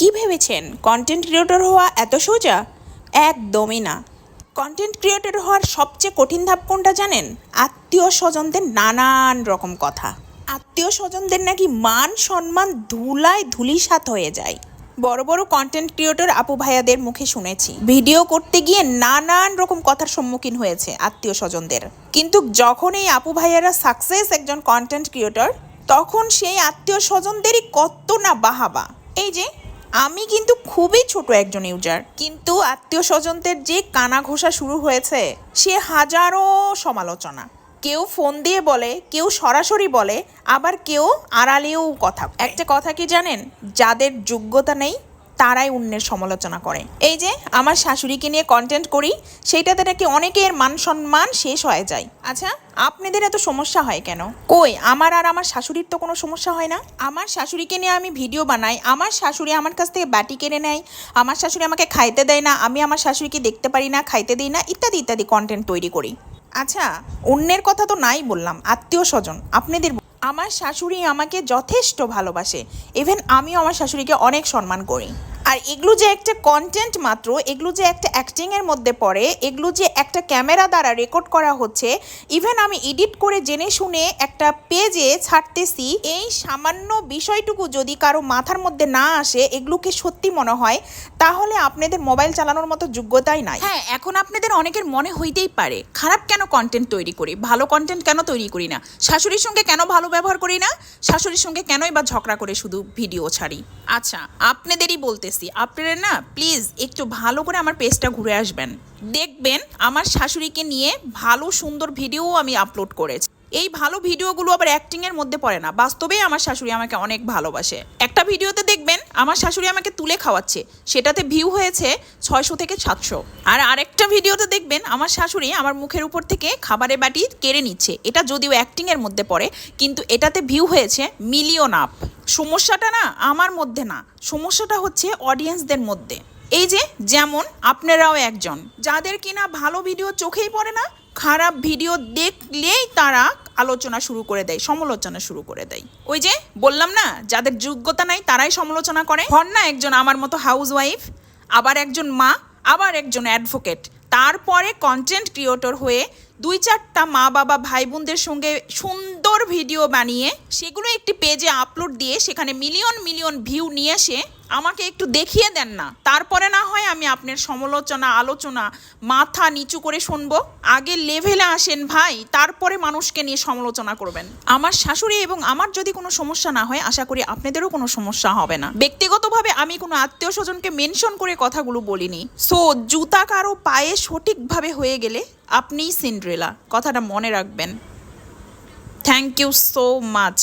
কি ভেবেছেন? Content creator হওয়া এত সোজা? একদমই না। কন্টেন্ট ক্রিয়েটর হওয়ার সবচেয়ে কঠিন ধাপ কোনটা জানেন? আত্মীয় স্বজনদের নানান রকম কথা। আত্মীয় স্বজনদের নাকি মান সম্মান ধুলায় ধুলিসাৎ হয়ে যায়। বড় বড় কন্টেন্ট ক্রিয়েটর আপু ভাইয়াদের মুখে শুনেছি। ভিডিও করতে গিয়ে নানান রকম কথার সম্মুখীন হয়েছে আত্মীয় স্বজনদের। কিন্তু যখন এই আপু ভাইয়ারা সাকসেস একজন কন্টেন্ট ক্রিয়েটর তখন সেই আত্মীয় স্বজনদেরই কত না বাহাবা। এই যে আমি কিন্তু খুবই ছোট একজন ইউজার কিন্তু আত্মীয় স্বজনদের যে কানা ঘোষা শুরু হয়েছে সে হাজারো সমালোচনা। কেউ ফোন দিয়ে বলে কেউ সরাসরি বলে আবার কেউ আড়ালেও কথা একটা কথা কি জানেন? যাদের যোগ্যতা নেই তারাই অন্যের সমালোচনা করে। এই যে, আমার শাশুড়িকে নিয়ে কন্টেন্ট করি, সেইটাতে নাকি অনেকের মান সম্মান শেষ হয়ে যায়। আচ্ছা আপনাদের এত সমস্যা হয় কেন? কই, আমার আর আমার শাশুড়ির তো কোনো সমস্যা হয় না? আমার শাশুড়িকে নিয়ে আমি ভিডিও বানাই, আমার শাশুড়ি আমার কাছ থেকে বাটি কেড়ে নেয়, আমার শাশুড়ি আমাকে খাইতে দেয় না, আমি আমার শাশুড়িকে দেখতে পারি না, খাইতে দিই না, ইত্যাদি ইত্যাদি কন্টেন্ট তৈরি করি। আচ্ছা অন্যের কথা তো নাই বললাম, আত্মীয় স্বজন, আপনাদের আমার শাশুড়ি আমাকে যথেষ্ট ভালোবাসে ইভেন আমিও আমার শাশুড়িকে অনেক সম্মান করি। আর এগুলো যে একটা কন্টেন্ট মাত্র, এগুলো যে একটা অ্যাক্টিংয়ের মধ্যে পড়ে, এগুলো যে একটা ক্যামেরা দ্বারা রেকর্ড করা হচ্ছে ইভেন আমি এডিট করে জেনে শুনে একটা পেজে ছাড়তেছি, এই সামান্য বিষয়টুকু যদি কারও মাথার মধ্যে না আসে, এগুলোকে সত্যি মনে হয়, তাহলে আপনাদের মোবাইল চালানোর মতো যোগ্যতাই নাই। হ্যাঁ এখন আপনাদের অনেকের মনে হইতেই পারে, খারাপ কেন কন্টেন্ট তৈরি করি? ভালো কন্টেন্ট কেন তৈরি করি না? শাশুড়ির সঙ্গে কেন ভালো ব্যবহার করি না? শাশুড়ির সঙ্গে কেনই বা ঝগড়া করে শুধু ভিডিও ছাড়ি? আচ্ছা আপনাদেরই বলতেছি আপনারা না প্লিজ একটু ভালো করে আমার পেজটা ঘুরে আসবেন। দেখবেন আমার শাশুড়িকে নিয়ে ভালো সুন্দর ভিডিও আমি আপলোড করেছি। এই ভালো ভিডিওগুলো আবার অ্যাক্টিংয়ের মধ্যে পড়ে না। বাস্তবেই আমার শাশুড়ি আমাকে অনেক ভালোবাসে। একটা ভিডিওতে দেখবেন, আমার শাশুড়ি আমাকে তুলে খাওয়াচ্ছে। সেটাতে ভিউ হয়েছে ছয়শো থেকে সাতশো। আর আরেকটা ভিডিওতে দেখবেন, আমার শাশুড়ি আমার মুখের উপর থেকে খাবারের বাটি কেড়ে নিচ্ছে। এটা যদিও অ্যাক্টিংয়ের মধ্যে পড়ে, কিন্তু এটাতে ভিউ হয়েছে মিলিয়ন আপ সমস্যাটা না আমার মধ্যে না, সমস্যাটা হচ্ছে অডিয়েন্সদের মধ্যে। এই যে, যেমন আপনারাও একজন। যাদের কিনা ভালো ভিডিও চোখেই পড়ে না, খারাপ ভিডিও দেখলেই তারা আলোচনা শুরু করে দেয়, সমালোচনা শুরু করে দেয়। ওই যে বললাম না, যাদের যোগ্যতা নাই তারাই সমালোচনা করে। না একজন আমার মতো হাউস ওয়াইফ আবার একজন মা, আবার একজন অ্যাডভোকেট তারপরে কন্টেন্ট ক্রিয়েটর হয়ে দুই চারটা মা বাবা ভাই বোনদের সঙ্গে সুন্দর ভিডিও বানিয়ে সেগুলো একটি পেজে আপলোড দিয়ে সেখানে মিলিয়ন মিলিয়ন ভিউ নিয়ে এসে আমাকে একটু দেখিয়ে দেন না। তারপরে না হয় আমি আপনার সমালোচনা, আলোচনা মাথা নিচু করে শুনব। আগে লেভেলে আসেন ভাই, তারপরে মানুষকে নিয়ে সমালোচনা করবেন। আমার শাশুড়ি এবং আমার যদি কোনো সমস্যা না হয়, আশা করি আপনাদেরও কোনো সমস্যা হবে না। ব্যক্তিগতভাবে আমি কোনো আত্মীয় স্বজনকে মেনশন করে কথাগুলো বলিনি। সো জুতা কারও পায়ে সঠিকভাবে হয়ে গেলে আপনিই সিন্ড্রেলা কথাটা মনে রাখবেন। Thank you so much